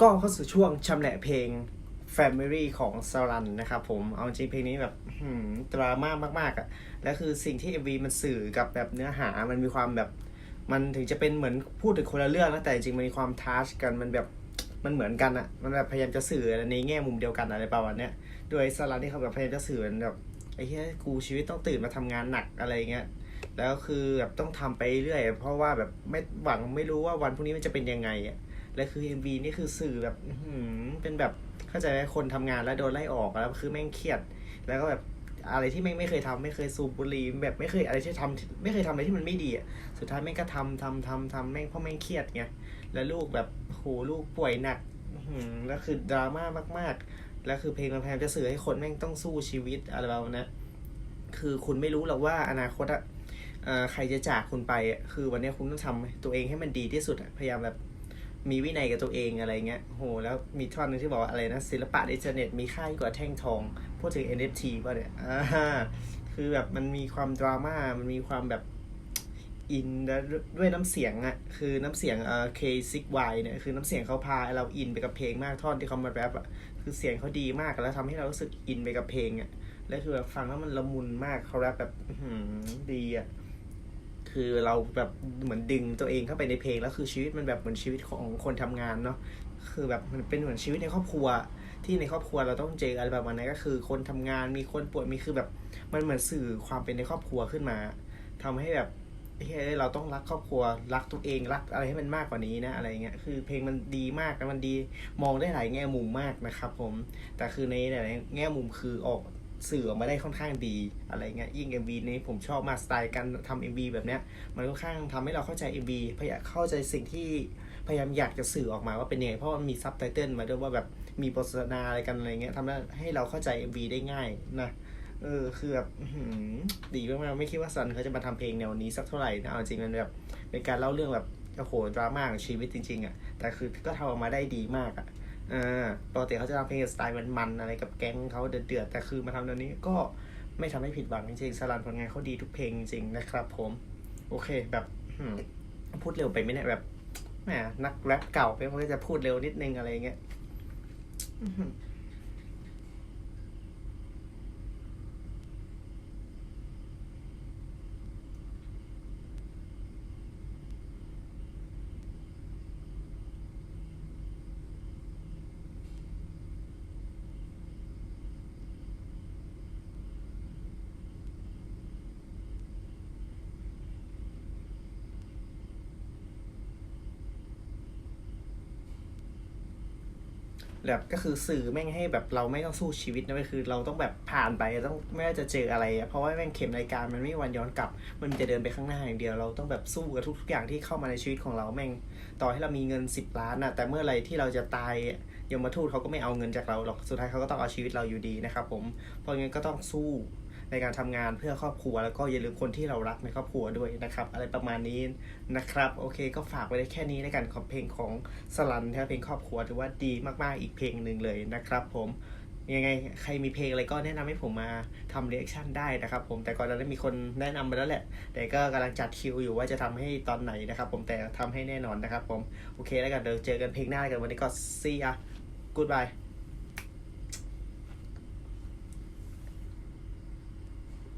ก็เข้าสู่ช่วงชำแหละเพลง Family ของสรันนะครับผม เอาจริงเพลงนี้แบบดราม่ามาก ๆอะ่ะ และคือสิ่งที่ MV มันสื่อกับแบบเนื้อหา มันมีความแบบ มันถึงจะเป็นเหมือนพูดถึงคนละเรื่องนะ แต่จริงมันมีความทัชกัน มันแบบ มันเหมือนกันอะ่ะ มันแบบพยายามจะสื่อในแง่มุมเดียวกันอะไรประมาณเนี้ย โดยสรันที่เขาแบบพยายามจะสื่อแบบไอ้เหี้ยกูชีวิตต้องตื่นมาทำงานหนักอะไรเงี้ย แล้วคือแบบต้องทำไปเรื่อย เพราะว่าแบบไม่หวังไม่รู้ว่าวันพรุ่งนี้มันจะเป็นยังไงอะ และคือ MV นี่คือสื่อแบบหือเป็นแบบเข้าใจไหมคนทำงานแล้วโดนไล่ออกแล้วคือแม่งเครียด แล้วก็แบบอะไรที่แม่งไม่เคยทำไม่เคยสูบบุหรี่แบบไม่เคยอะไรที่ทำไม่เคยทำอะไรที่มันไม่ดีอะสุดท้ายแม่งก็ทำทำทำทำแม่งเพราะแม่งเครียดไงแล้วลูกแบบโหลูกป่วยหนักหือแล้วคือดราม่ามาก ๆ แล้วคือเพลงมันพยายามจะสื่อให้คนแม่งต้องสู้ชีวิตอะไรแบบนั้นคือคุณไม่รู้หรอกว่าอนาคตอะเอ่อใครจะจากคุณไป คือวันนี้คุณต้องทำตัวเองให้มันดีที่สุดพยายามแบบ มีวินัยกับตัวเองอะไรเงี้ยโหแล้วมีท่อนหนึงที่บอกว่าอะไรนะ ศิลปะในอินเทอร์เน็ตมีค่ากว่าแท่งทอง พูดถึง NFT ป่ะเนี่ยอ่าคือแบบมันมีความดราม่า มันมีความแบบอินด้วยน้ำเสียงอะคือน้ำเสียงเอ่อ K6Y เนี่ย คือน้ำเสียงเขาพาเราอินไปกับเพลงมากท่อนที่เขามาแรปอะคือเสียงเขาดีมากแล้วทำให้เรารู้สึกอินไปกับเพลงอะแล้วคือแบบฟังแล้วมันละมุนมากเขาแรปแบบดีอะ คือเราแบบเหมือนดึงตัวเองเข้าไปในเพลงแล้วคือชีวิตมันแบบเหมือนชีวิตของคนทำงานเนาะคือแบบมันเป็นเหมือนชีวิตในครอบครัว ที่ในครอบครัวเราต้องเจออะไรแบบนั้นก็คือ คนทำงานมีคนป่วยมีคือแบบ มันเหมือนสื่อความเป็นในครอบครัวขึ้นมาทำให้แบบเฮ้ยเราต้องรักครอบครัวรักตัวเองรักอะไรให้มันมากกว่านี้นะอะไรเงี้ยคือเพลงมันดีมากนมันดีมองได้หลายแง่มุมมากนะครับผมแต่คือในหลายแง่มุมคือออก สื่อออกมาได้ค่อนข้างดีอะไรเงี้ยยิ่ง MV นี้ผมชอบมากสไตล์การทำ MV แบบเนี้ยมันค่อนข้างทำให้เราเข้าใจ MV พยายามเข้าใจสิ่งที่พยายามอยากจะสื่อออกมาว่าเป็นยังไงเพราะมันมีซับไตเติลมาด้วยว่าแบบมีบทสนทนาอะไรกันอะไรเงี้ยทำให้เราเข้าใจ MV ได้ง่ายนะเออคือแบบดีมากๆไม่คิดว่าซันเขาจะมาทำเพลงแนวนี้สักเท่าไหร่นะเอาจริงมันแบบเป็นการเล่าเรื่องแบบโอ้โหดราม่าของชีวิตจริงๆอะแต่คือก็ทำออกมาได้ดีมากอะ อ่าปกติเขาจะทำเพลงสไตล์มันๆอะไรกับแก๊งเขาเดือดๆแต่คือมาทำแนวนี้ก็ไม่ทำให้ผิดหวังจริงๆสลันผลงานเขาดีทุกเพลงจริงนะครับผม โอเคแบบพูดเร็วไปไหมเนี่ยแบบแหมนักแรปเก่าไปมันก็จะพูดเร็วนิดนึงอะไรเงี้ย แบบก็คือสื่อแม่งให้แบบเราไม่ต้องสู้ชีวิตนะคือเราต้องแบบผ่านไปต้องไม่ว่าจะเจออะไรอะเพราะว่าแม่งเข็มรายการมันไม่วันย้อนกลับ มันจะเดินไปข้างหน้าอย่างเดียวเราต้องแบบสู้กับทุกๆอย่างที่เข้ามาในชีวิตของเราแม่งต่อให้เรามีเงินสิบล้านอะแต่เมื่อไรที่เราจะตายยมทูตเขาก็ไม่เอาเงินจากเราหรอกสุดท้ายเขาก็ต้องเอาชีวิตเราอยู่ดีนะครับผมเพราะงั้นก็ต้องสู้ ในการทำงานเพื่อครอบครัว แล้วก็อย่าลืมคนที่เรารักในครอบครัวด้วยนะครับ อะไรประมาณนี้นะครับ โอเค ก็ฝากไว้ได้แค่นี้ในการขอเพลงของสลันนะเพลงครอบครัวถือว่าดีมากๆอีกเพลงหนึ่งเลยนะครับผมยังไงใครมีเพลงอะไรก็แนะนำให้ผมมาทำเรีแอคชั่นได้นะครับผมแต่ก่อนเราได้มีคนแนะนำไปแล้วแหละ แต่ก็กำลังจัดคิวอยู่ว่าจะทำให้ตอนไหนนะครับผมแต่ทำให้แน่นอนนะครับผม โอเคแล้วกันเดี๋ยวเจอกันเพลงหน้ากันวันนี้ก็ see ya goodbye